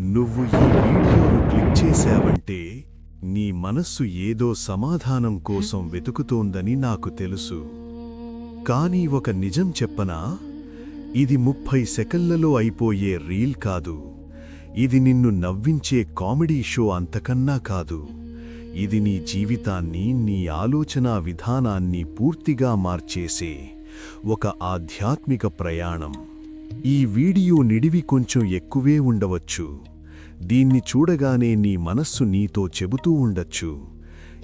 నువ్వు ఈ వీడియోను క్లిక్ చేశావంటే నీ మనస్సు ఏదో సమాధానం కోసం వెతుకుతోందని నాకు తెలుసు. కానీ ఒక నిజం చెప్పనా? ఇది ముప్పై సెకన్లలో అయిపోయే రీల్ కాదు. ఇది నిన్ను నవ్వించే కామెడీ షో అంతకన్నా కాదు. ఇది నీ జీవితాన్ని నీ ఆలోచనా విధానాన్ని పూర్తిగా మార్చేసే ఒక ఆధ్యాత్మిక ప్రయాణం. ఈ వీడియో నిడివి కొంచెం ఎక్కువే ఉండవచ్చు. దీన్ని చూడగానే నీ మనస్సు నీతో చెబుతూ ఉండొచ్చు.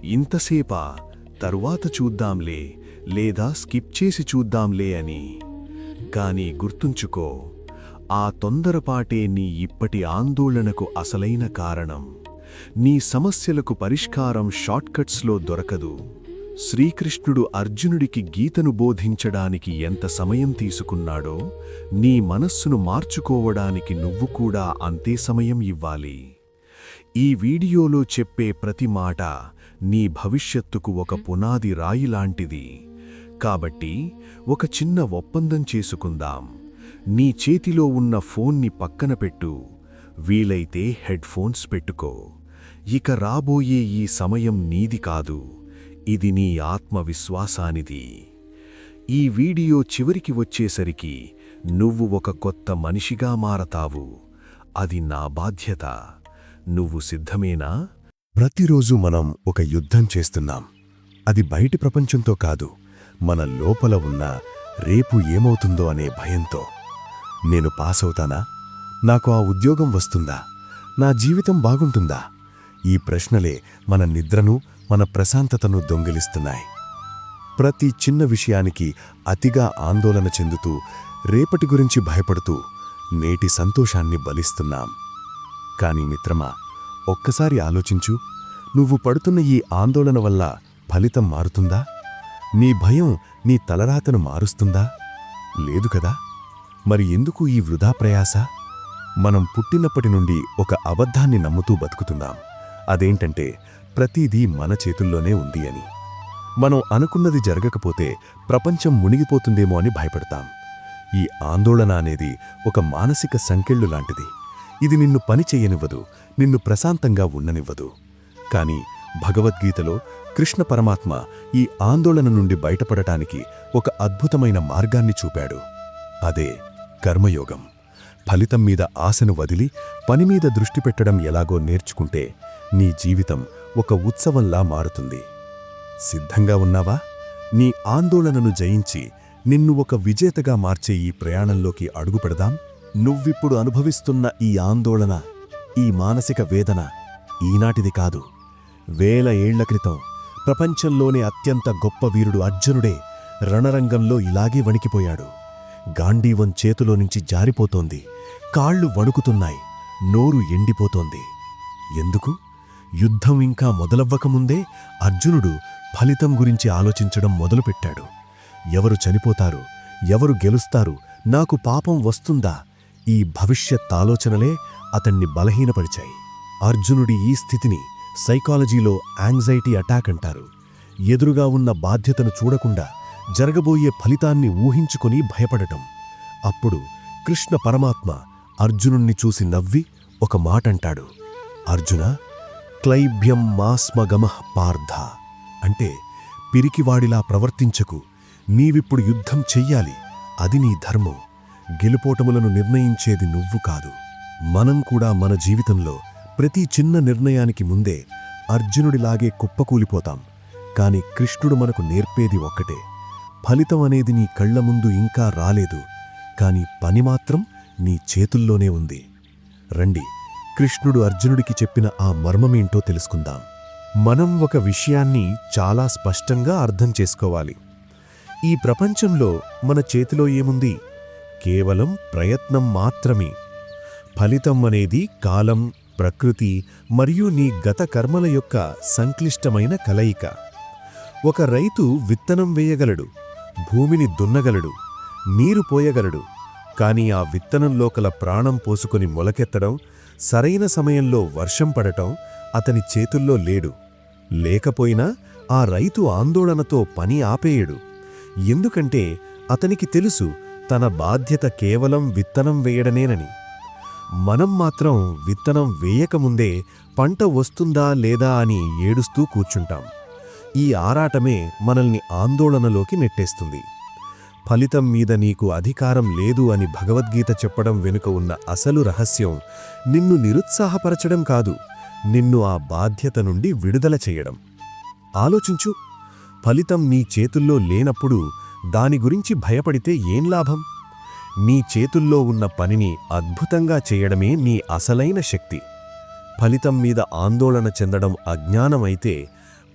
ఇంతసేపా తరువాత చూద్దాంలే లేదా స్కిప్ చేసి చూద్దాంలే అని. కానీ గుర్తుంచుకో ఆ తొందరపాటే నీ ఇప్పటి ఆందోళనకు అసలైన కారణం. నీ సమస్యలకు పరిష్కారం షార్ట్కట్స్లో దొరకదు. శ్రీకృష్ణుడు అర్జునుడికి గీతను బోధించడానికి ఎంత సమయం తీసుకున్నాడో నీ మనస్సును మార్చుకోవడానికి నువ్వు కూడా అంతే సమయం ఇవ్వాలి. ఈ వీడియోలో చెప్పే ప్రతి మాట నీ భవిష్యత్తుకు ఒక పునాది రాయిలాంటిది కాబట్టి ఒక చిన్న ఒప్పందం చేసుకుందాం. నీ చేతిలో ఉన్న ఫోన్ని పక్కన పెట్టు. వీలైతే హెడ్ ఫోన్స్ పెట్టుకో. ఇక రాబోయే ఈ సమయం నీది కాదు. ఇది నీ ఆత్మవిశ్వాసానిది. ఈ వీడియో చివరికి వచ్చేసరికి నువ్వు ఒక కొత్త మనిషిగా మారతావు. అది నా బాధ్యత. నువ్వు సిద్ధమేనా? ప్రతిరోజు మనం ఒక యుద్ధం చేస్తున్నాం. అది బయటి ప్రపంచంతో కాదు మన లోపల ఉన్న రేపు ఏమవుతుందో అనే భయంతో. నేను పాస్ అవుతానా నాకు ఆ ఉద్యోగం వస్తుందా? నా జీవితం బాగుంటుందా? ఈ ప్రశ్నలే మన నిద్రను మన ప్రశాంతతను దొంగిలిస్తున్నాయి. ప్రతి చిన్న విషయానికి అతిగా ఆందోళన చెందుతూ రేపటి గురించి భయపడుతూ నేటి సంతోషాన్ని బలిస్తున్నాం. కాని మిత్రమా ఒక్కసారి ఆలోచించు నువ్వు పడుతున్న ఈ ఆందోళన వల్ల ఫలితం మారుతుందా? నీ భయం నీ తలరాతను మారుస్తుందా? లేదు కదా? మరి ఎందుకు ఈ వృధా ప్రయాస? మనం పుట్టినప్పటి నుండి ఒక అబద్ధాన్ని నమ్ముతూ బతుకుతున్నాం. అదేంటంటే ప్రతిదీ మన చేతుల్లోనే ఉంది అని. మనం అనుకున్నది జరగకపోతే ప్రపంచం మునిగిపోతుందేమో అని భయపడతాం. ఈ ఆందోళన అనేది ఒక మానసిక సంకెళ్ళు లాంటిది. ఇది నిన్ను పని చేయనివ్వదు నిన్ను ప్రశాంతంగా ఉండనివ్వదు. కాని భగవద్గీతలో కృష్ణ పరమాత్మ ఈ ఆందోళన నుండి బయటపడటానికి ఒక అద్భుతమైన మార్గాన్ని చూపాడు. అదే కర్మయోగం. ఫలితం మీద ఆశను వదిలి పనిమీద దృష్టి పెట్టడం ఎలాగో నేర్చుకుంటే నీ జీవితం ఒక ఉత్సవంలా మారుతుంది. సిద్ధంగా ఉన్నావా? నీ ఆందోళనను జయించి నిన్ను ఒక విజేతగా మార్చే ఈ ప్రయాణంలోకి అడుగుపెడదాం నువ్విప్పుడు అనుభవిస్తున్న ఈ ఆందోళన ఈ మానసిక వేదన ఈనాటిది కాదు. వేల ఏళ్ళ క్రితం ప్రపంచంలోనే అత్యంత గొప్ప వీరుడు అర్జునుడే రణరంగంలో ఇలాగే వణికిపోయాడు. గాంధీవం చేతిలో నుంచి జారిపోతోంది. కాళ్ళు వణుకుతున్నాయి. నోరు ఎండిపోతోంది. ఎందుకు? యుద్ధం ఇంకా మొదలవ్వకముందే అర్జునుడు ఫలితం గురించి ఆలోచించడం మొదలుపెట్టాడు. ఎవరు చనిపోతారు? ఎవరు గెలుస్తారు? నాకు పాపం వస్తుందా? ఈ భవిష్యత్ ఆలోచనలే అతన్ని బలహీనపరిచాయి. అర్జునుడి ఈ స్థితిని సైకాలజీలో యాంగ్జైటీ అటాక్ అంటారు. ఎదురుగా ఉన్న బాధ్యతను చూడకుండా జరగబోయే ఫలితాన్ని ఊహించుకొని భయపడటం. అప్పుడు కృష్ణ పరమాత్మ అర్జునుణ్ణి చూసి నవ్వి ఒక మాటంటాడు. అర్జునా క్లైభ్యం మాస్మగమః పార్థ. అంటే పిరికివాడిలా ప్రవర్తించకు. నీవిప్పుడు యుద్ధం చెయ్యాలి. అది నీ ధర్మం. గెలుపోటములను నిర్ణయించేది నువ్వు కాదు. మనం కూడా మన జీవితంలో ప్రతి చిన్న నిర్ణయానికి ముందే అర్జునుడిలాగే కుప్పకూలిపోతాం. కాని కృష్ణుడు మనకు నేర్పేది ఒక్కటే. ఫలితం అనేది నీ కళ్ళ ముందు ఇంకా రాలేదు. కాని పని మాత్రం నీ చేతుల్లోనే ఉంది. రండి. కృష్ణుడు అర్జునుడికి చెప్పిన ఆ మర్మమేంటో తెలుసుకుందాం. మనం ఒక విషయాన్ని చాలా స్పష్టంగా అర్థం చేసుకోవాలి. ఈ ప్రపంచంలో మన చేతిలో ఏముంది? కేవలం ప్రయత్నం మాత్రమే. ఫలితం అనేది కాలం ప్రకృతి మరియు నీ గత కర్మల యొక్క సంక్లిష్టమైన కలయిక. ఒక రైతు విత్తనం వేయగలడు భూమిని దున్నగలడు నీరు పోయగలడు కానీ ఆ విత్తనం లోకల ప్రాణం పోసుకొని మొలకెత్తడం సరైన సమయంలో వర్షం పడటం అతని చేతుల్లో లేడు. లేకపోయినా ఆ రైతు ఆందోళనతో పని ఆపేయడు. ఎందుకంటే అతనికి తెలుసు తన బాధ్యత కేవలం విత్తనం వేయడమేనని. మనం మాత్రం విత్తనం వేయకముందే పంట వస్తుందా లేదా అని ఏడుస్తూ కూర్చుంటాం. ఈ ఆరాటమే మనల్ని ఆందోళనలోకి నెట్టేస్తుంది. ఫలితం మీద నీకు అధికారం లేదు అని భగవద్గీత చెప్పడం వెనుక ఉన్న అసలు రహస్యం నిన్ను నిరుత్సాహపరచడం కాదు నిన్ను ఆ బాధ్యత నుండి విడుదల చేయడం. ఆలోచించు ఫలితం నీ చేతుల్లో లేనప్పుడు దాని గురించి భయపడితే ఏం లాభం? నీ చేతుల్లో ఉన్న పనిని అద్భుతంగా చేయడమే నీ అసలైన శక్తి. ఫలితం మీద ఆందోళన చెందడం అజ్ఞానమైతే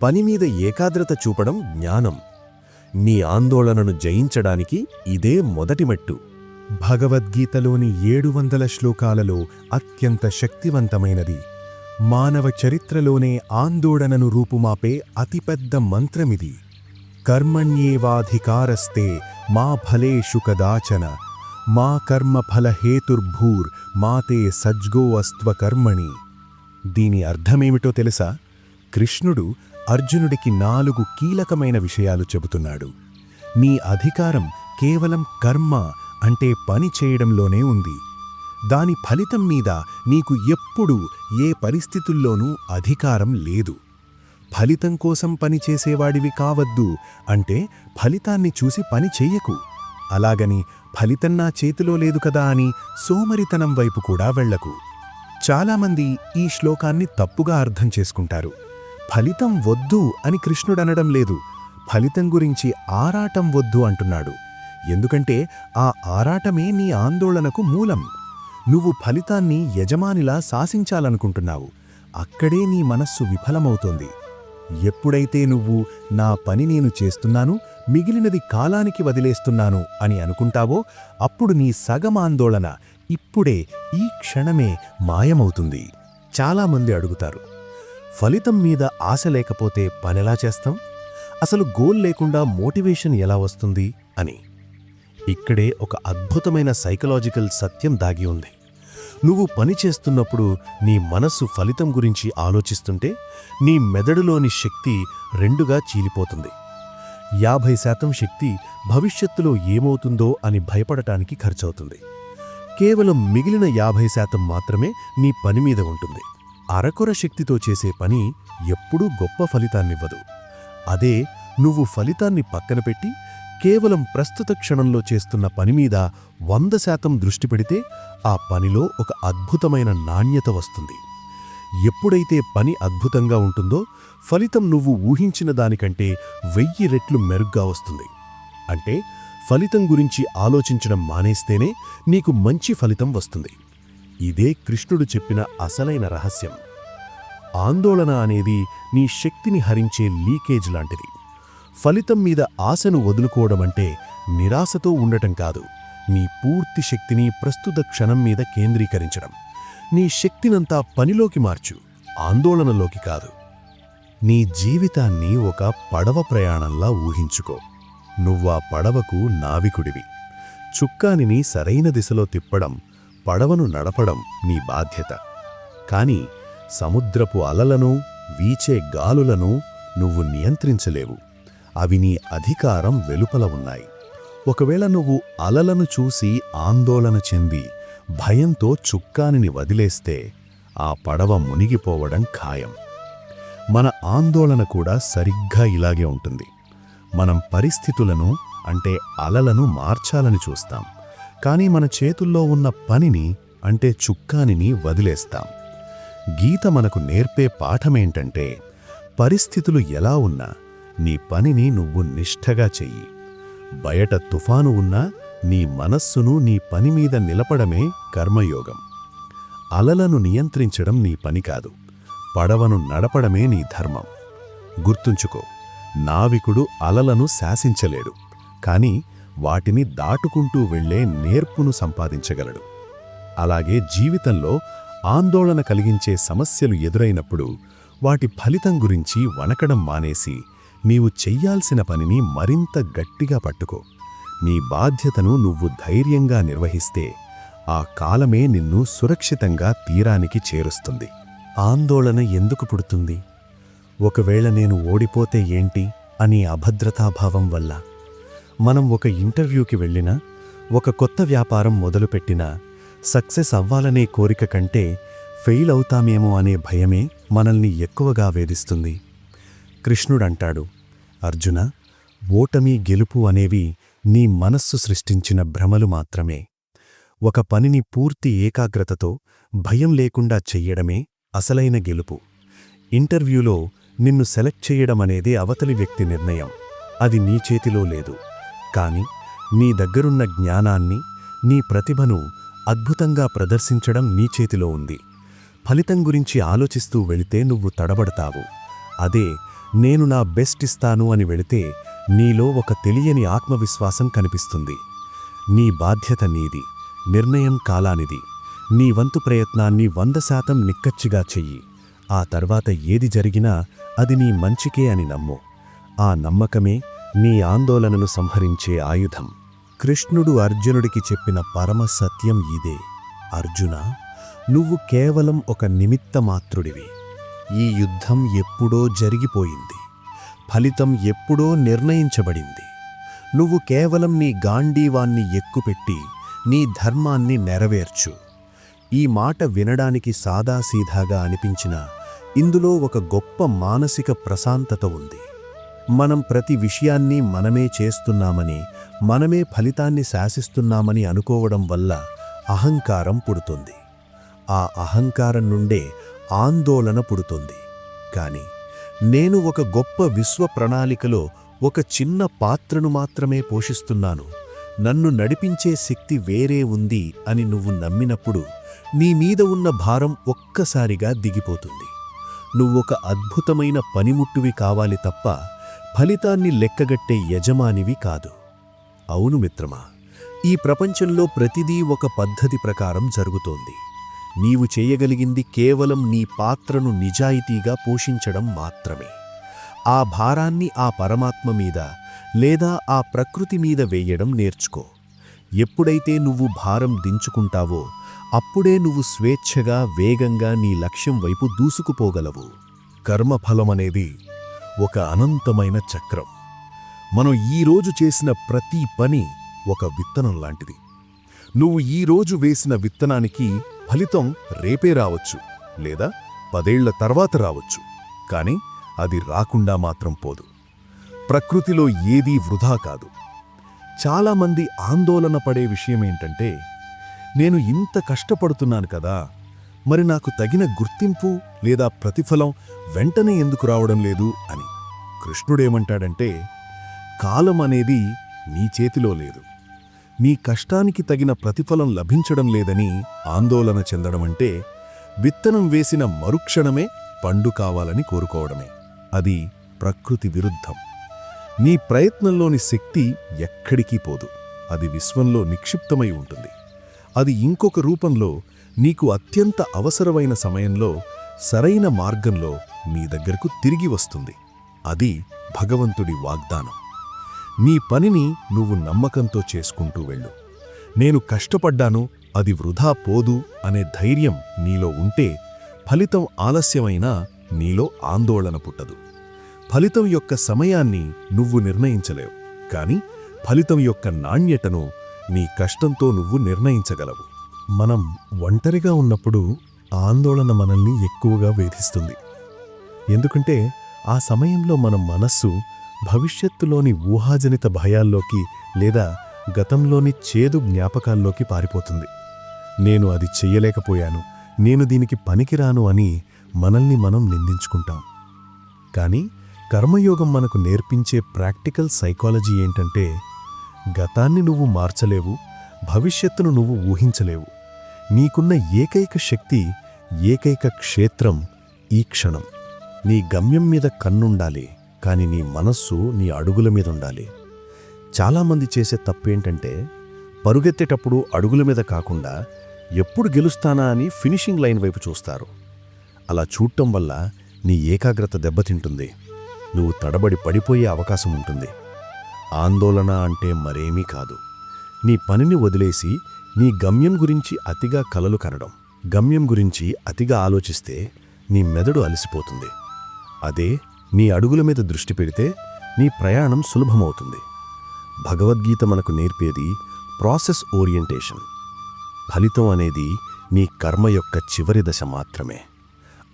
పని మీద ఏకాగ్రత చూపడం జ్ఞానం. నీ ఆందోళనను జయించడానికి ఇదే మొదటి మెట్టు. భగవద్గీతలోని ఏడు వందల శ్లోకాలలో అత్యంత శక్తివంతమైనది. మానవ చరిత్రలోనే ఆందోళనను రూపుమాపే అతిపెద్ద మంత్రమిది. కర్మణ్యేవాధికారస్తే మా ఫలేషు కదాచన. మా కర్మఫలహేతుర్భూర్ మాతే సజ్గో అస్త్వ కర్మణి దీని అర్థమేమిటో తెలుసా? కృష్ణుడు అర్జునుడికి నాలుగు కీలకమైన విషయాలు చెబుతున్నాడు. నీ అధికారం కేవలం కర్మ అంటే పని చేయడంలోనే ఉంది. దాని ఫలితం మీద నీకు ఎప్పుడూ ఏ పరిస్థితుల్లోనూ అధికారం లేదు. ఫలితం కోసం పని చేసేవాడివి కావద్దు అంటే ఫలితాన్ని చూసి పని చెయ్యకు. అలాగని ఫలితం నా చేతిలో లేదు కదా అని సోమరితనం వైపు కూడా వెళ్ళకు చాలామంది ఈ శ్లోకాన్ని తప్పుగా అర్థం చేసుకుంటారు. ఫలితం వద్దు అని కృష్ణుడనడం లేదు. ఫలితం గురించి ఆరాటం వద్దు అంటున్నాడు. ఎందుకంటే ఆ ఆరాటమే నీ ఆందోళనకు మూలం. నువ్వు ఫలితాన్ని యజమానిలా శాసించాలనుకుంటున్నావు. అక్కడే నీ మనస్సు విఫలమవుతోంది. ఎప్పుడైతే నువ్వు నా పని నేను చేస్తున్నాను మిగిలినది కాలానికి వదిలేస్తున్నాను అని అనుకుంటావో అప్పుడు నీ సగం ఆందోళన ఇప్పుడే ఈ క్షణమే మాయమవుతుంది. చాలామంది అడుగుతారు ఫలితం మీద ఆశ లేకపోతే పనెలా చేస్తాం? అసలు గోల్ లేకుండా మోటివేషన్ ఎలా వస్తుంది అని. ఇక్కడే ఒక అద్భుతమైన సైకలాజికల్ సత్యం దాగి ఉంది. నువ్వు పని చేస్తున్నప్పుడు నీ మనస్సు ఫలితం గురించి ఆలోచిస్తుంటే నీ మెదడులోని శక్తి రెండుగా చీలిపోతుంది. యాభై శాతం శక్తి భవిష్యత్తులో ఏమవుతుందో అని భయపడటానికి ఖర్చవుతుంది. కేవలం మిగిలిన యాభై శాతం మాత్రమే నీ పని మీద ఉంటుంది. అరకొర శక్తితో చేసే పని ఎప్పుడూ గొప్ప ఫలితాన్నివ్వదు. అదే నువ్వు ఫలితాన్ని పక్కన పెట్టి కేవలం ప్రస్తుత క్షణంలో చేస్తున్న పని మీద వంద శాతం దృష్టి పెడితే ఆ పనిలో ఒక అద్భుతమైన నాణ్యత వస్తుంది. ఎప్పుడైతే పని అద్భుతంగా ఉంటుందో ఫలితం నువ్వు ఊహించిన దానికంటే వెయ్యి రెట్లు మెరుగ్గా వస్తుంది. అంటే ఫలితం గురించి ఆలోచించడం మానేస్తేనే నీకు మంచి ఫలితం వస్తుంది. ఇదే కృష్ణుడు చెప్పిన అసలైన రహస్యం. ఆందోళన అనేది నీ శక్తిని హరించే లీకేజ్ లాంటిది. ఫలితం మీద ఆశను వదులుకోవడమంటే నిరాశతో ఉండటం కాదు. నీ పూర్తి శక్తిని ప్రస్తుత క్షణం మీద కేంద్రీకరించడం. నీ శక్తినంతా పనిలోకి మార్చు ఆందోళనలోకి కాదు. నీ జీవితాన్ని ఒక పడవ ప్రయాణంలా ఊహించుకో. నువ్వా పడవకు నావికుడివి. చుక్కానిని సరైన దిశలో తిప్పడం పడవను నడపడం నీ బాధ్యత. కాని సముద్రపు అలలను వీచే గాలులను నువ్వు నియంత్రించలేవు. అవి నీ అధికారం వెలుపల ఉన్నాయి. ఒకవేళ నువ్వు అలలను చూసి ఆందోళన చెంది భయంతో చుక్కానిని వదిలేస్తే ఆ పడవ మునిగిపోవడం ఖాయం. మన ఆందోళన కూడా సరిగ్గా ఇలాగే ఉంటుంది. మనం పరిస్థితులను అంటే అలలను మార్చాలని చూస్తాం. కానీ మన చేతుల్లో ఉన్న పనిని అంటే చుక్కానిని వదిలేస్తాం. గీత మనకు నేర్పే పాఠమేంటంటే పరిస్థితులు ఎలా ఉన్నా నీ పనిని నువ్వు నిష్ఠగా చెయ్యి. బయట తుఫాను ఉన్నా నీ మనస్సును నీ పని మీద నిలపడమే కర్మయోగం. అలలను నియంత్రించడం నీ పని కాదు పడవను నడపడమే నీ ధర్మం. గుర్తుంచుకో నావికుడు అలలను శాసించలేడు కాని వాటిని దాటుకుంటూ వెళ్ళే నేర్పును సంపాదించగలడు. అలాగే జీవితంలో ఆందోళన కలిగించే సమస్యలు ఎదురైనప్పుడు వాటి ఫలితం గురించి వణకడం మానేసి నీవు చెయ్యాల్సిన పనిని మరింత గట్టిగా పట్టుకో. నీ బాధ్యతను నువ్వు ధైర్యంగా నిర్వహిస్తే ఆ కాలమే నిన్ను సురక్షితంగా తీరానికి చేరుస్తుంది. ఆందోళన ఎందుకు పుడుతుంది? ఒకవేళ నేను ఓడిపోతే ఏంటి? అని అభద్రతాభావం వల్ల. మనం ఒక ఇంటర్వ్యూకి వెళ్ళినా ఒక కొత్త వ్యాపారం మొదలుపెట్టినా సక్సెస్ అవ్వాలనే కోరిక కంటే ఫెయిల్ అవుతామేమో అనే భయమే మనల్ని ఎక్కువగా వేధిస్తుంది. కృష్ణుడంటాడు అర్జున ఓటమి గెలుపు అనేవి నీ మనస్సు సృష్టించిన భ్రమలు మాత్రమే. ఒక పనిని పూర్తి ఏకాగ్రతతో భయం లేకుండా చెయ్యడమే అసలైన గెలుపు. ఇంటర్వ్యూలో నిన్ను సెలెక్ట్ చేయడం అవతలి వ్యక్తి నిర్ణయం. అది నీ చేతిలో లేదు. కానీ నీ దగ్గరున్న జ్ఞానాన్ని నీ ప్రతిభను అద్భుతంగా ప్రదర్శించడం నీ చేతిలో ఉంది. ఫలితం గురించి ఆలోచిస్తూ వెళితే నువ్వు తడబడతావు. అదే నేను నా బెస్ట్ ఇస్తాను అని వెళితే నీలో ఒక తెలియని ఆత్మవిశ్వాసం కనిపిస్తుంది. నీ బాధ్యత నీది నిర్ణయం కాలానిది. నీ వంతు ప్రయత్నాన్ని వంద శాతం నిక్కచ్చిగా చెయ్యి. ఆ తర్వాత ఏది జరిగినా అది నీ మంచికే అని నమ్ము. ఆ నమ్మకమే నీ ఆందోళనను సంహరించే ఆయుధం. కృష్ణుడు అర్జునుడికి చెప్పిన పరమ సత్యం ఇదే. అర్జున నువ్వు కేవలం ఒక నిమిత్తమాత్రుడివి. ఈ యుద్ధం ఎప్పుడో జరిగిపోయింది. ఫలితం ఎప్పుడో నిర్ణయించబడింది. నువ్వు కేవలం నీ గాంధీవాన్ని ఎక్కుపెట్టి నీ ధర్మాన్ని నెరవేర్చు. ఈ మాట వినడానికి సాదాసీదాగా అనిపించినా ఇందులో ఒక గొప్ప మానసిక ప్రశాంతత ఉంది. మనం ప్రతి విషయాన్ని మనమే చేస్తున్నామని మనమే ఫలితాన్ని శాసిస్తున్నామని అనుకోవడం వల్ల అహంకారం పుడుతుంది. ఆ అహంకారం నుండే ఆందోళన పుడుతుంది. కానీ నేను ఒక గొప్ప విశ్వ ప్రణాళికలో ఒక చిన్న పాత్రను మాత్రమే పోషిస్తున్నాను. నన్ను నడిపించే శక్తి వేరే ఉంది అని నువ్వు నమ్మినప్పుడు నీ మీద ఉన్న భారం ఒక్కసారిగా దిగిపోతుంది. నువ్వొక అద్భుతమైన పనిముట్టువి కావాలి తప్ప ఫలితాన్ని లెక్కగట్టే యజమానివి కాదు. అవును మిత్రమా ఈ ప్రపంచంలో ప్రతిదీ ఒక పద్ధతి ప్రకారం జరుగుతోంది. నీవు చేయగలిగింది కేవలం నీ పాత్రను నిజాయితీగా పోషించడం మాత్రమే. ఆ భారాన్ని ఆ పరమాత్మ మీద లేదా ఆ ప్రకృతి మీద వేయడం నేర్చుకో. ఎప్పుడైతే నువ్వు భారం దించుకుంటావో అప్పుడే నువ్వు స్వేచ్ఛగా వేగంగా నీ లక్ష్యం వైపు దూసుకుపోగలవు. కర్మఫలమనేది ఒక అనంతమైన చక్రం. మనం ఈరోజు చేసిన ప్రతి పని ఒక విత్తనం లాంటిది. నువ్వు ఈరోజు వేసిన విత్తనానికి ఫలితం రేపే రావచ్చు లేదా పదేళ్ళ తర్వాత రావచ్చు. కానీ అది రాకుండా మాత్రం పోదు. ప్రకృతిలో ఏదీ వృధా కాదు. చాలామంది ఆందోళన పడే విషయమేంటంటే నేను ఇంత కష్టపడుతున్నాను కదా మరి నాకు తగిన గుర్తింపు లేదా ప్రతిఫలం వెంటనే ఎందుకు రావడం లేదు అని కృష్ణుడేమంటాడంటే కాలం అనేది నీ చేతిలో లేదు. నీ కష్టానికి తగిన ప్రతిఫలం లభించడం లేదని ఆందోళన చెందడమంటే విత్తనం వేసిన మరుక్షణమే పండు కావాలని కోరుకోవడమే. అది ప్రకృతి విరుద్ధం. నీ ప్రయత్నంలోని శక్తి ఎక్కడికి పోదు. అది విశ్వంలో నిక్షిప్తమై ఉంటుంది. అది ఇంకొక రూపంలో నీకు అత్యంత అవసరమైన సమయంలో సరైన మార్గంలో నీ దగ్గరకు తిరిగి వస్తుంది. అది భగవంతుడి వాగ్దానం. నీ పనిని నువ్వు నమ్మకంతో చేసుకుంటూ వెళ్ళు. నేను కష్టపడ్డాను అది వృధా పోదు అనే ధైర్యం నీలో ఉంటే ఫలితం ఆలస్యమైనా నీలో ఆందోళన పుట్టదు. ఫలితం యొక్క సమయాన్ని నువ్వు నిర్ణయించలేవు కాని ఫలితం యొక్క నాణ్యతను నీ కష్టంతో నువ్వు నిర్ణయించగలవు. మనం ఒంటరిగా ఉన్నప్పుడు ఆందోళన మనల్ని ఎక్కువగా వేధిస్తుంది. ఎందుకంటే ఆ సమయంలో మన మనస్సు భవిష్యత్తులోని ఊహాజనిత భయాల్లోకి లేదా గతంలోని చేదు జ్ఞాపకాల్లోకి పారిపోతుంది. నేను అది చెయ్యలేకపోయాను నేను దీనికి పనికిరాను అని మనల్ని మనం నిందించుకుంటాం. కానీ కర్మయోగం మనకు నేర్పించే ప్రాక్టికల్ సైకాలజీ ఏంటంటే గతాన్ని నువ్వు మార్చలేవు భవిష్యత్తును నువ్వు ఊహించలేవు. నీకున్న ఏకైక శక్తి ఏకైక క్షేత్రం ఈ క్షణం. నీ గమ్యం మీద కన్నుండాలి కాని నీ మనస్సు నీ అడుగుల మీద ఉండాలి. చాలామంది చేసే తప్పేంటంటే పరుగెత్తేటప్పుడు అడుగుల మీద కాకుండా ఎప్పుడు గెలుస్తానా అని ఫినిషింగ్ లైన్ వైపు చూస్తారు. అలా చూడటం వల్ల నీ ఏకాగ్రత దెబ్బతింటుంది. నువ్వు తడబడి పడిపోయే అవకాశం ఉంటుంది. ఆందోళన అంటే మరేమీ కాదు. నీ పనిని వదిలేసి నీ గమ్యం గురించి అతిగా కలలు కనడం గమ్యం గురించి అతిగా ఆలోచిస్తే నీ మెదడు అలసిపోతుంది. అదే నీ అడుగుల మీద దృష్టి పెడితే నీ ప్రయాణం సులభమవుతుంది. భగవద్గీత మనకు నేర్పేది ప్రాసెస్ ఓరియంటేషన్. ఫలితం అనేది నీ కర్మ యొక్క చివరి దశ మాత్రమే.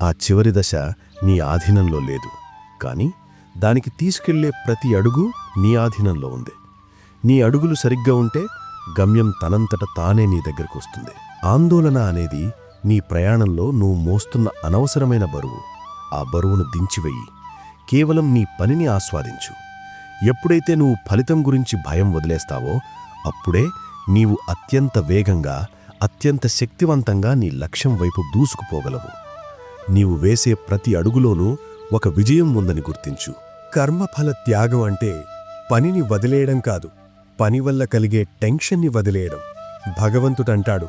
ఆ చివరి దశ నీ ఆధీనంలో లేదు. కానీ దానికి తీసుకెళ్ళే ప్రతి అడుగు నీ ఆధీనంలో ఉంది. నీ అడుగులు సరిగ్గా ఉంటే గమ్యం తనంతట తానే నీ దగ్గరకు వస్తుంది. ఆందోళన అనేది నీ ప్రయాణంలో నువ్వు మోస్తున్న అనవసరమైన బరువు. ఆ బరువును దించివెయ్యి కేవలం నీ పనిని ఆస్వాదించు. ఎప్పుడైతే నువ్వు ఫలితం గురించి భయం వదిలేస్తావో అప్పుడే నీవు అత్యంత వేగంగా అత్యంత శక్తివంతంగా నీ లక్ష్యం వైపు దూసుకుపోగలవు. నీవు వేసే ప్రతి అడుగులోనూ ఒక విజయం ఉందని గుర్తించు. కర్మఫల త్యాగం అంటే పనిని వదిలేయడం కాదు. పని వల్ల కలిగే టెన్షన్ని వదిలేయడం. భగవంతుడంటాడు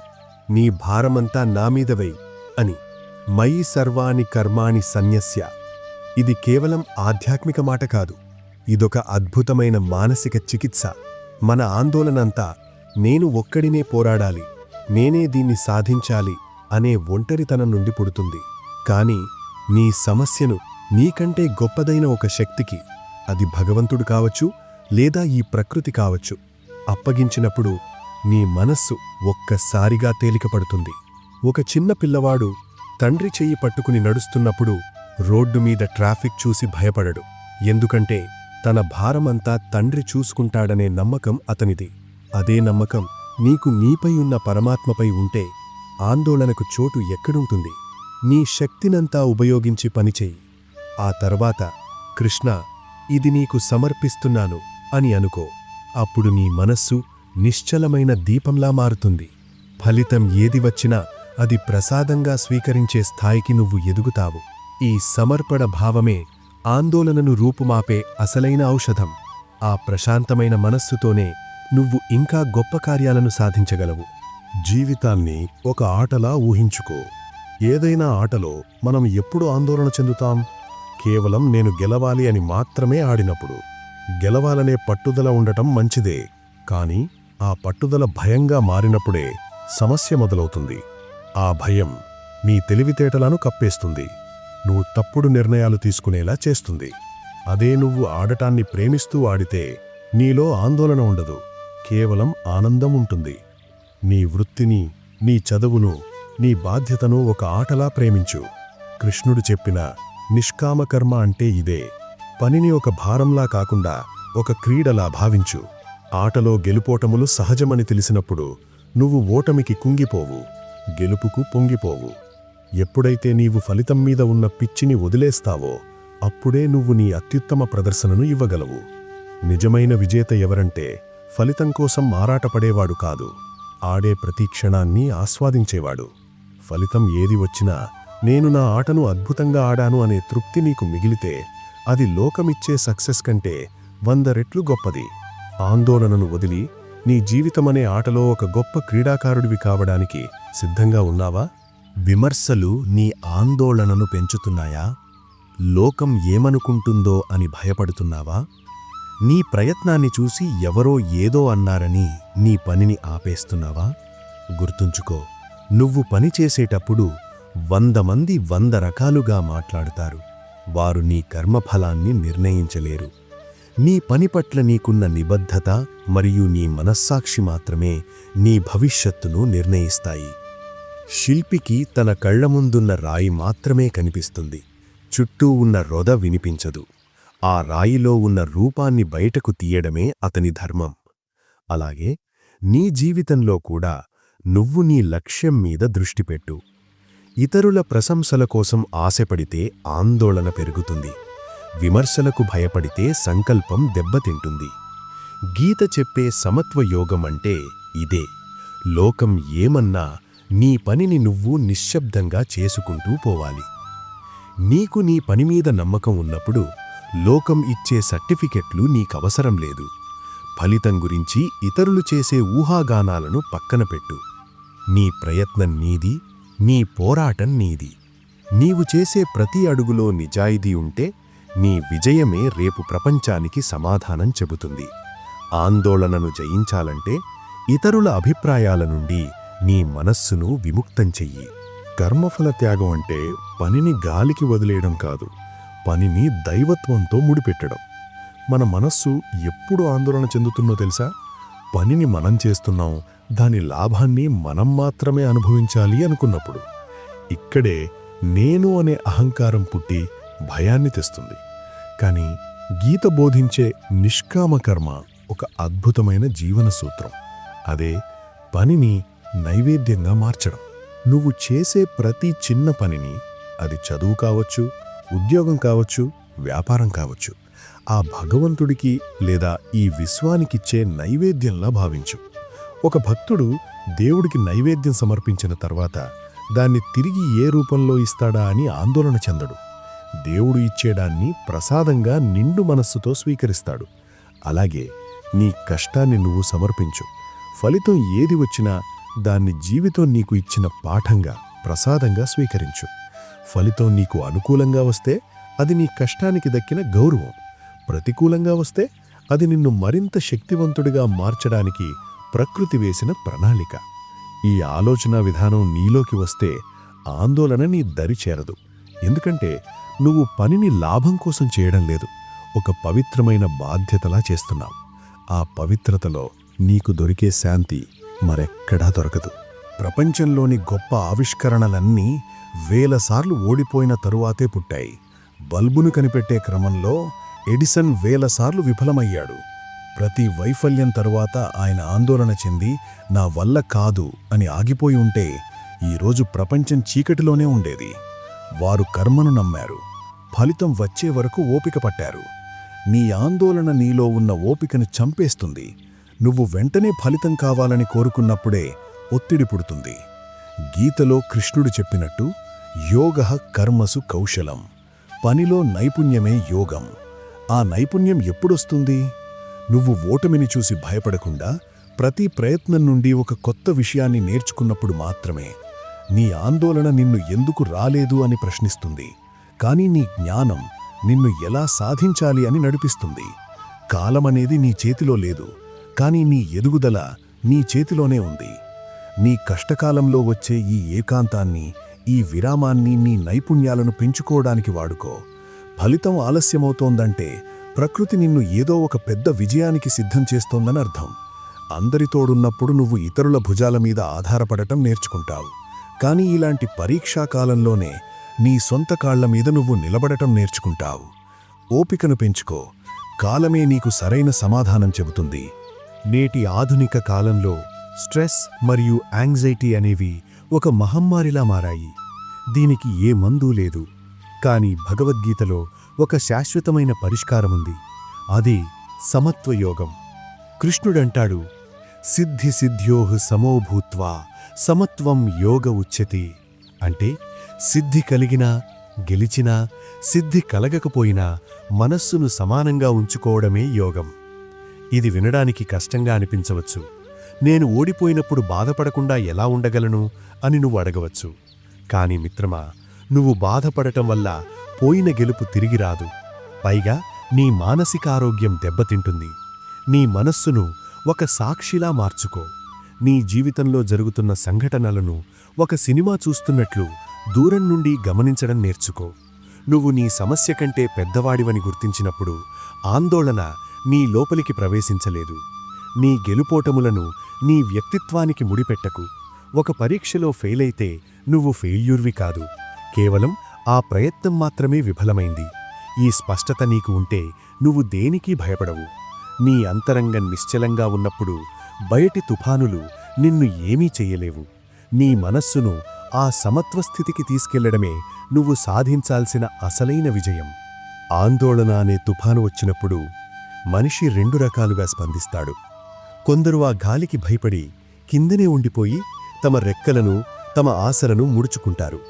నీ భారమంతా నా మీద వెయ్యి అని. మయి సర్వాణి కర్మాణి సన్యస్య. ఇది కేవలం ఆధ్యాత్మిక మాట కాదు. ఇదొక అద్భుతమైన మానసిక చికిత్స. మన ఆందోళనంతా నేను ఒక్కడినే పోరాడాలి నేనే దీన్ని సాధించాలి అనే ఒంటరితనం నుండి పుడుతుంది. కాని నీ సమస్యను నీకంటే గొప్పదైన ఒక శక్తికి అది భగవంతుడు కావచ్చు లేదా ఈ ప్రకృతి కావచ్చు. అప్పగించినప్పుడు నీ మనస్సు ఒక్కసారిగా తేలికపడుతుంది. ఒక చిన్న పిల్లవాడు తండ్రి చెయ్యి పట్టుకుని నడుస్తున్నప్పుడు రోడ్డు మీద ట్రాఫిక్ చూసి భయపడడు. ఎందుకంటే తన భారమంతా తండ్రి చూసుకుంటాడనే నమ్మకం అతనిది. అదే నమ్మకం నీకు నీపై ఉన్న పరమాత్మపై ఉంటే ఆందోళనకు చోటు ఎక్కడుంటుంది. నీ శక్తినంతా ఉపయోగించి పనిచేయి. ఆ తర్వాత కృష్ణ ఇది నీకు సమర్పిస్తున్నాను. అని అనుకో. అప్పుడు నీ మనస్సు నిశ్చలమైన దీపంలా మారుతుంది. ఫలితం ఏది వచ్చినా అది ప్రసాదంగా స్వీకరించే స్థాయికి నువ్వు ఎదుగుతావు. ఈ సమర్పణ భావమే ఆందోళనను రూపుమాపే అసలైన ఔషధం. ఆ ప్రశాంతమైన మనస్సుతోనే నువ్వు ఇంకా గొప్ప కార్యాలను సాధించగలవు. జీవితాన్ని ఒక ఆటలా ఊహించుకో. ఏదైనా ఆటలో మనం ఎప్పుడు ఆందోళన చెందుతాం? కేవలం నేను గెలవాలి అని మాత్రమే ఆడినప్పుడు. గెలవాలనే పట్టుదల ఉండటం మంచిదే. కాని ఆ పట్టుదల భయంగా మారినప్పుడే సమస్య మొదలవుతుంది. ఆ భయం నీ తెలివితేటలను కప్పేస్తుంది. నువ్వు తప్పుడు నిర్ణయాలు తీసుకునేలా చేస్తుంది. అదే నువ్వు ఆడటాన్ని ప్రేమిస్తూ ఆడితే నీలో ఆందోళన ఉండదు. కేవలం ఆనందం ఉంటుంది. నీ వృత్తిని నీ చదువును నీ బాధ్యతను ఒక ఆటలా ప్రేమించు. కృష్ణుడు చెప్పిన నిష్కామకర్మ అంటే ఇదే. పనిని ఒక భారంలా కాకుండా ఒక క్రీడలా భావించు. ఆటలో గెలుపోటములు సహజమని తెలిసినప్పుడు నువ్వు ఓటమికి కుంగిపోవు గెలుపుకు పొంగిపోవు. ఎప్పుడైతే నీవు ఫలితం మీద ఉన్న పిచ్చిని వదిలేస్తావో అప్పుడే నువ్వు నీ అత్యుత్తమ ప్రదర్శనను ఇవ్వగలవు. నిజమైన విజేత ఎవరంటే ఫలితం కోసం ఆరాటపడేవాడు కాదు ఆడే ప్రతి క్షణాన్ని ఆస్వాదించేవాడు. ఫలితం ఏది వచ్చినా నేను నా ఆటను అద్భుతంగా ఆడాను అనే తృప్తి నీకు మిగిలితే అది లోకమిచ్చే సక్సెస్ కంటే వంద రెట్లు గొప్పది. ఆందోళనను వదిలి నీ జీవితమనే ఆటలో ఒక గొప్ప క్రీడాకారుడివి కావడానికి సిద్ధంగా ఉన్నావా? విమర్శలు నీ ఆందోళనను పెంచుతున్నాయా? లోకం ఏమనుకుంటుందో అని భయపడుతున్నావా? నీ ప్రయత్నాన్ని చూసి ఎవరో ఏదో అన్నారని నీ పనిని ఆపేస్తున్నావా? గుర్తుంచుకో నువ్వు పని చేసేటప్పుడు వంద మంది వంద రకాలుగా మాట్లాడుతారు. వారు నీ కర్మఫలాన్ని నిర్ణయించలేరు. నీ పని పట్ల నీకున్న నిబద్ధత మరియు నీ మనస్సాక్షి మాత్రమే నీ భవిష్యత్తును నిర్ణయిస్తాయి. శిల్పికి తన కళ్ళ ముందున్న రాయి మాత్రమే కనిపిస్తుంది. చుట్టూ ఉన్న రొద వినిపించదు. ఆ రాయిలో ఉన్న రూపాన్ని బయటకు తీయడమే అతని ధర్మం. అలాగే నీ జీవితంలో కూడా నువ్వు నీ లక్ష్యం మీద దృష్టి పెట్టు. ఇతరుల ప్రశంసల కోసం ఆశపడితే ఆందోళన పెరుగుతుంది. విమర్శలకు భయపడితే సంకల్పం దెబ్బతింటుంది. గీత చెప్పే సమత్వ యోగం అంటే ఇదే. లోకం ఏమన్నా నీ పనిని నువ్వు నిశ్శబ్దంగా చేసుకుంటూ పోవాలి. నీకు నీ పనిమీద నమ్మకం ఉన్నప్పుడు లోకం ఇచ్చే సర్టిఫికెట్లు నీకవసరం లేదు. ఫలితం గురించి ఇతరులు చేసే ఊహాగానాలను పక్కన పెట్టు. నీ ప్రయత్నం నీది నీ పోరాటం నీది. నీవు చేసే ప్రతి అడుగులో నిజాయితీ ఉంటే నీ విజయమే రేపు ప్రపంచానికి సమాధానం చెబుతుంది. ఆందోళనను జయించాలంటే ఇతరుల అభిప్రాయాల నుండి నీ మనస్సును విముక్తం చెయ్యి. కర్మఫల త్యాగం అంటే పనిని గాలికి వదిలేయడం కాదు పనిని దైవత్వంతో ముడిపెట్టడం. మన మనస్సు ఎప్పుడు ఆందోళన చెందుతుందో తెలుసా? పనిని మనం చేస్తున్నాం దాని లాభాన్ని మనం మాత్రమే అనుభవించాలి అనుకున్నప్పుడు ఇక్కడే నేను అనే అహంకారం పుట్టి భయాన్ని తెస్తుంది. కానీ గీత బోధించే నిష్కామ కర్మ ఒక అద్భుతమైన జీవన సూత్రం. అదే పనిని నైవేద్యంగా మార్చడం. నువ్వు చేసే ప్రతి చిన్న పనిని అది చదువు కావచ్చు ఉద్యోగం కావచ్చు వ్యాపారం కావచ్చు ఆ భగవంతుడికి లేదా ఈ విశ్వానికిచ్చే నైవేద్యంలా భావించు. ఒక భక్తుడు దేవుడికి నైవేద్యం సమర్పించిన తర్వాత దాన్ని తిరిగి ఏ రూపంలో ఇస్తాడా అని ఆందోళన చెందడు. దేవుడు ఇచ్చేడాన్ని ప్రసాదంగా నిండు మనస్సుతో స్వీకరిస్తాడు. అలాగే నీ కష్టాన్ని నువ్వు సమర్పించు. ఫలితం ఏది వచ్చినా దాన్ని జీవితం నీకు ఇచ్చిన పాఠంగా ప్రసాదంగా స్వీకరించు. ఫలితం నీకు అనుకూలంగా వస్తే అది నీ కష్టానికి దక్కిన గౌరవం. ప్రతికూలంగా వస్తే అది నిన్ను మరింత శక్తివంతుడిగా మార్చడానికి ప్రకృతి వేసిన ప్రణాళిక. ఈ ఆలోచన విధానం నీలోకి వస్తే ఆందోళన నీ దరి చేరదు. ఎందుకంటే నువ్వు పనిని లాభం కోసం చేయడం లేదు. ఒక పవిత్రమైన బాధ్యతలా చేస్తున్నావు. ఆ పవిత్రతలో నీకు దొరికే శాంతి మరెక్కడా దొరకదు. ప్రపంచంలోని గొప్ప ఆవిష్కరణలన్నీ వేలసార్లు ఓడిపోయిన తరువాతే పుట్టాయి. బల్బును కనిపెట్టే క్రమంలో ఎడిసన్ వేలసార్లు విఫలమయ్యాడు. ప్రతి వైఫల్యం తరువాత ఆయన ఆందోళన చెంది నా వల్ల కాదు అని ఆగిపోయి ఉంటే ఈరోజు ప్రపంచం చీకటిలోనే ఉండేది. వారు కర్మను నమ్మారు. ఫలితం వచ్చే వరకు ఓపిక పట్టారు. నీ ఆందోళన నీలో ఉన్న ఓపికను చంపేస్తుంది. నువ్వు వెంటనే ఫలితం కావాలని కోరుకున్నప్పుడే ఒత్తిడి పుడుతుంది. గీతలో కృష్ణుడు చెప్పినట్టు యోగ కర్మసు కౌశలం. పనిలో నైపుణ్యమే యోగం. ఆ నైపుణ్యం ఎప్పుడొస్తుంది? నువ్వు ఓటమిని చూసి భయపడకుండా ప్రతి ప్రయత్నం నుండి ఒక కొత్త విషయాన్ని నేర్చుకున్నప్పుడు మాత్రమే నీ ఆందోళన నిన్ను ఎందుకు రాలేదు అని ప్రశ్నిస్తుంది. కానీ నీ జ్ఞానం నిన్ను ఎలా సాధించాలి అని నడిపిస్తుంది. కాలమనేది నీ చేతిలో లేదు కానీ నీ ఎదుగుదల నీ చేతిలోనే ఉంది. నీ కష్టకాలంలో వచ్చే ఈ ఏకాంతాన్ని ఈ విరామాన్ని నీ నైపుణ్యాలను పెంచుకోవడానికి వాడుకో. ఫలితం ఆలస్యమవుతోందంటే ప్రకృతి నిన్ను ఏదో ఒక పెద్ద విజయానికి సిద్ధం చేస్తోందని అర్థం. అందరితోడున్నప్పుడు నువ్వు ఇతరుల భుజాల మీద ఆధారపడటం నేర్చుకుంటావు. కానీ ఇలాంటి పరీక్షాకాలంలోనే నీ సొంత కాళ్ళ మీద నువ్వు నిలబడటం నేర్చుకుంటావు. ఓపికను పెంచుకో. కాలమే నీకు సరైన సమాధానం చెబుతుంది. నేటి ఆధునిక కాలంలో స్ట్రెస్ మరియు యాంగ్జైటీ అనేవి ఒక మహమ్మారిలా మారాయి. దీనికి ఏ మందు లేదు. కానీ భగవద్గీతలో ఒక శాశ్వతమైన పరిష్కారముంది. అది సమత్వయోగం. కృష్ణుడంటాడు సిద్ధి సిద్ధ్యోహ సమోభూత్వా సమత్వం యోగ ఉచ్యతి. అంటే సిద్ధి కలిగినా గెలిచినా సిద్ధి కలగకపోయినా మనస్సును సమానంగా ఉంచుకోవడమే యోగం. ఇది వినడానికి కష్టంగా అనిపించవచ్చు. నేను ఓడిపోయినప్పుడు బాధపడకుండా ఎలా ఉండగలను అని నువ్వు అడగవచ్చు. కానీ మిత్రమా నువ్వు బాధపడటం వల్ల పోయిన గెలుపు తిరిగి రాదు. పైగా నీ మానసిక ఆరోగ్యం దెబ్బతింటుంది. నీ మనస్సును ఒక సాక్షిలా మార్చుకో. నీ జీవితంలో జరుగుతున్న సంఘటనలను ఒక సినిమా చూస్తున్నట్లు దూరం నుండి గమనించడం నేర్చుకో. నువ్వు నీ సమస్య కంటే పెద్దవాడివని గుర్తించినప్పుడు ఆందోళన నీ లోపలికి ప్రవేశించలేదు. నీ గెలుపోటములను నీ వ్యక్తిత్వానికి ముడిపెట్టకు. ఒక పరీక్షలో ఫెయిలైతే నువ్వు ఫెయిల్యూర్వి కాదు. కేవలం ఆ ప్రయత్నం మాత్రమే విఫలమైంది. ఈ స్పష్టత నీకు ఉంటే నువ్వు దేనికి భయపడవు. నీ అంతరంగం నిశ్చలంగా ఉన్నప్పుడు బయటి తుఫానులు నిన్ను ఏమీ చెయ్యలేవు నీ మనస్సును ఆ సమత్వ స్థితికి తీసుకెళ్ళడమే నువ్వు సాధించాల్సిన అసలైన విజయం. ఆందోళన అనే తుఫాను వచ్చినప్పుడు మనిషి రెండు రకాలుగా స్పందిస్తాడు. కొందరు ఆ గాలికి భయపడి కిందనే ఉండిపోయి తమ రెక్కలను తమ ఆశలను ముడుచుకుంటారు.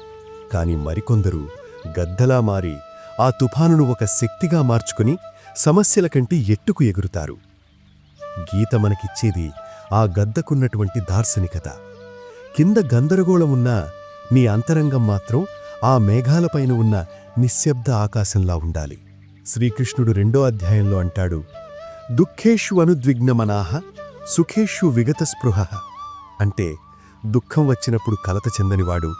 కాని మరికొందరు గద్దలా మారి ఆ తుఫానును ఒక శక్తిగా మార్చుకుని సమస్యల కంటే ఎట్టుకు ఎగురుతారు. గీత మనకిచ్చేది ఆ గద్దకున్నటువంటి దార్శనికత. కింద గందరగోళం ఉన్నా నీ అంతరంగం మాత్రం ఆ మేఘాలపైన ఉన్న నిశ్శబ్ద ఆకాశంలా ఉండాలి. శ్రీకృష్ణుడు రెండో అధ్యాయంలో అంటాడు దుఃఖేషు అనుద్విగ్నమనాహ సుఖేషు విగత స్పృహ అంటే దుఃఖం వచ్చినప్పుడు కలత చెందనివాడు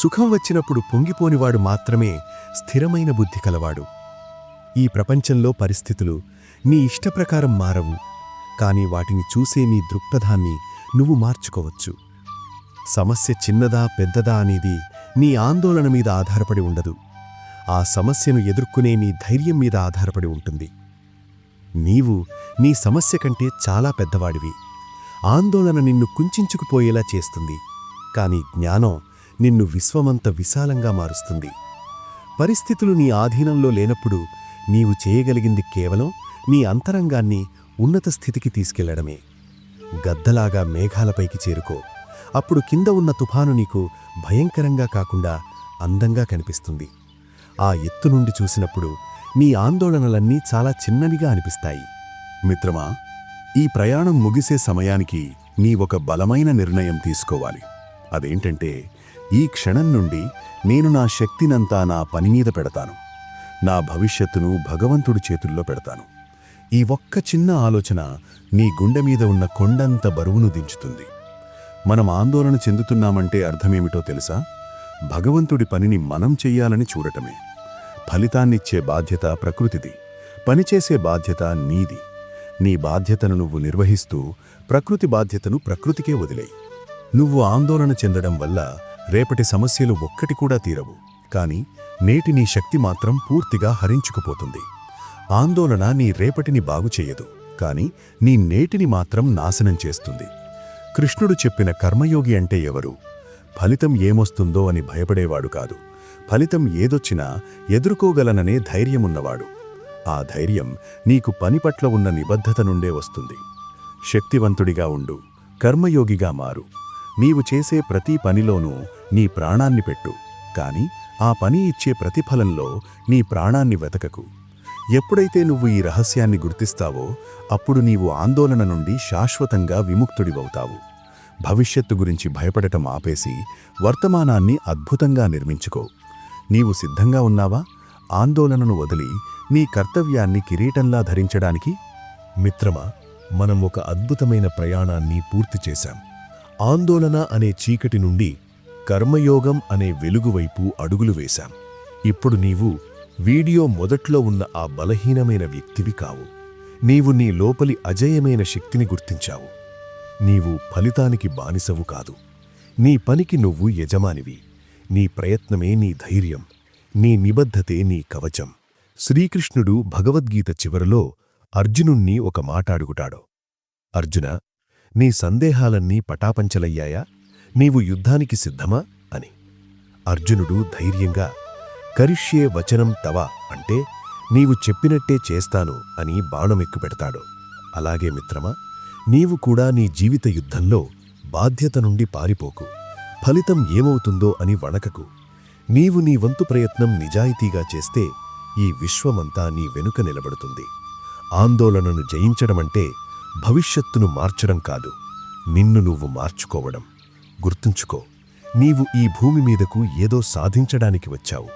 సుఖం వచ్చినప్పుడు పొంగిపోనివాడు మాత్రమే స్థిరమైన బుద్ధి కలవాడు. ఈ ప్రపంచంలో పరిస్థితులు నీ ఇష్టప్రకారం మారవు కానీ వాటిని చూసే నీ దృక్పథాన్ని నువ్వు మార్చుకోవచ్చు. సమస్య చిన్నదా పెద్దదా అనేది నీ ఆందోళన మీద ఆధారపడి ఉండదు. ఆ సమస్యను ఎదుర్కొనే నీ ధైర్యం మీద ఆధారపడి ఉంటుంది. నీవు నీ సమస్య కంటే చాలా పెద్దవాడివి. ఆందోళన నిన్ను కుంచుకుపోయేలా చేస్తుంది. కానీ జ్ఞానం నిన్ను విశ్వమంత విశాలంగా మారుస్తుంది. పరిస్థితులు నీ ఆధీనంలో లేనప్పుడు నీవు చేయగలిగింది కేవలం నీ అంతరంగాన్ని ఉన్నత స్థితికి తీసుకెళ్ళడమే. గద్దలాగా మేఘాలపైకి చేరుకో. అప్పుడు కింద ఉన్న తుఫాను నీకు భయంకరంగా కాకుండా అందంగా కనిపిస్తుంది. ఆ ఎత్తు నుండి చూసినప్పుడు నీ ఆందోళనలన్నీ చాలా చిన్నవిగా అనిపిస్తాయి. మిత్రమా ఈ ప్రయాణం ముగిసే సమయానికి నీ ఒక బలమైన నిర్ణయం తీసుకోవాలి. అదేంటంటే ఈ క్షణం నుండి నేను నా శక్తినంతా నా పని మీద పెడతాను. నా భవిష్యత్తును భగవంతుడి చేతుల్లో పెడతాను. ఈ ఒక్క చిన్న ఆలోచన నీ గుండె మీద ఉన్న కొండంత బరువును దించుతుంది. మనం ఆందోళన చెందుతున్నామంటే అర్థమేమిటో తెలుసా? భగవంతుడి పనిని మనం చెయ్యాలని చూడటమే. ఫలితాన్నిచ్చే బాధ్యత ప్రకృతిది. పనిచేసే బాధ్యత నీది. నీ బాధ్యతను నువ్వు నిర్వహిస్తూ ప్రకృతి బాధ్యతను ప్రకృతికే వదిలేయి. నువ్వు ఆందోళన చెందడం వల్ల రేపటి సమస్యలు ఒక్కటి కూడా తీరవు. కాని నేటి నీ శక్తి మాత్రం పూర్తిగా హరించుకుపోతుంది. ఆందోళన నీ రేపటిని బాగు కాని నీ నేటిని మాత్రం నాశనం చేస్తుంది. కృష్ణుడు చెప్పిన కర్మయోగి అంటే ఎవరు? ఫలితం ఏమొస్తుందో అని భయపడేవాడు కాదు. ఫలితం ఏదొచ్చినా ఎదుర్కోగలననే ధైర్యమున్నవాడు. ఆ ధైర్యం నీకు పని పట్ల ఉన్న నిబద్ధత నుండే వస్తుంది. శక్తివంతుడిగా ఉండు. కర్మయోగిగా మారు. నీవు చేసే ప్రతి పనిలోనూ నీ ప్రాణాన్ని పెట్టు. కాని ఆ పని ఇచ్చే ప్రతిఫలంలో నీ ప్రాణాన్ని వెతకకు. ఎప్పుడైతే నువ్వు ఈ రహస్యాన్ని గుర్తిస్తావో అప్పుడు నీవు ఆందోళన నుండి శాశ్వతంగా విముక్తుడివవుతావు. భవిష్యత్తు గురించి భయపడటం ఆపేసి వర్తమానాన్ని అద్భుతంగా నిర్మించుకో. నీవు సిద్ధంగా ఉన్నావా? ఆందోళనను వదిలి నీ కర్తవ్యాన్ని కిరీటంలా ధరించడానికి? మిత్రమా మనం ఒక అద్భుతమైన ప్రయాణాన్ని పూర్తి చేశాం. ఆందోళన అనే చీకటి నుండి కర్మయోగం అనే వెలుగువైపు అడుగులు వేశాం. ఇప్పుడు నీవు వీడియో మొదట్లో ఉన్న ఆ బలహీనమైన వ్యక్తివి కావు. నీవు నీ లోపలి అజేయమైన శక్తిని గుర్తించావు. నీవు ఫలితానికి బానిసవు కాదు. నీ పనికి నువ్వు యజమానివి. నీ ప్రయత్నమే నీ ధైర్యం. నీ నిబద్ధతే నీ కవచం. శ్రీకృష్ణుడు భగవద్గీత చివరలో అర్జునుణ్ణి ఒక మాట అడుగుటాడు అర్జున నీ సందేహాలన్నీ పటాపంచలయ్యాయా? నీవు యుద్ధానికి సిద్ధమా? అని. అర్జునుడు ధైర్యంగా కరిష్యే వచనం తవ అంటే నీవు చెప్పినట్టే చేస్తాను అని బాణమెక్కుపెడతాడు అలాగే మిత్రమా నీవు కూడా నీ జీవిత యుద్ధంలో బాధ్యత నుండి పారిపోకు. ఫలితం ఏమవుతుందో అని వణకకు. నీవు నీ వంతు ప్రయత్నం నిజాయితీగా చేస్తే ఈ విశ్వమంతా నీ వెనుక నిలబడుతుంది. ఆందోళనను జయించడమంటే భవిష్యత్తును మార్చడం కాదు నిన్ను నువ్వు మార్చుకోవడం. గుర్తుంచుకో నీవు ఈ భూమి మీదకు ఏదో సాధించడానికి వచ్చావు.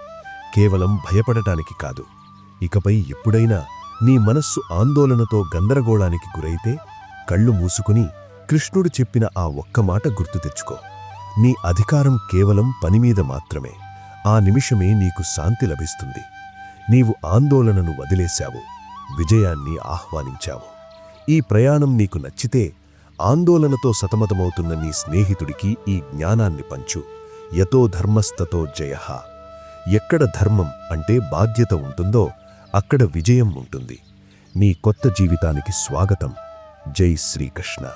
కేవలం భయపడటానికి కాదు ఇకపై ఎప్పుడైనా నీ మనస్సు ఆందోళనతో గందరగోళానికి గురైతే కళ్ళు మూసుకుని కృష్ణుడు చెప్పిన ఆ ఒక్క మాట గుర్తు తెచ్చుకో. నీ అధికారం కేవలం పనిమీద మాత్రమే ఆ నిమిషమే నీకు శాంతి లభిస్తుంది. నీవు ఆందోళనను వదిలేశావు విజయాన్ని ఆహ్వానించావు. ఈ ప్రయాణం నీకు నచ్చితే ఆందోళనతో సతమతమవుతున్న నీ స్నేహితుడికి ఈ జ్ఞానాన్ని పంచు. యతో ధర్మస్తతో జయ. ఎక్కడ ధర్మం అంటే బాధ్యత ఉంటుందో అక్కడ విజయం ఉంటుంది. నీ కొత్త జీవితానికి స్వాగతం. జై శ్రీకృష్ణ.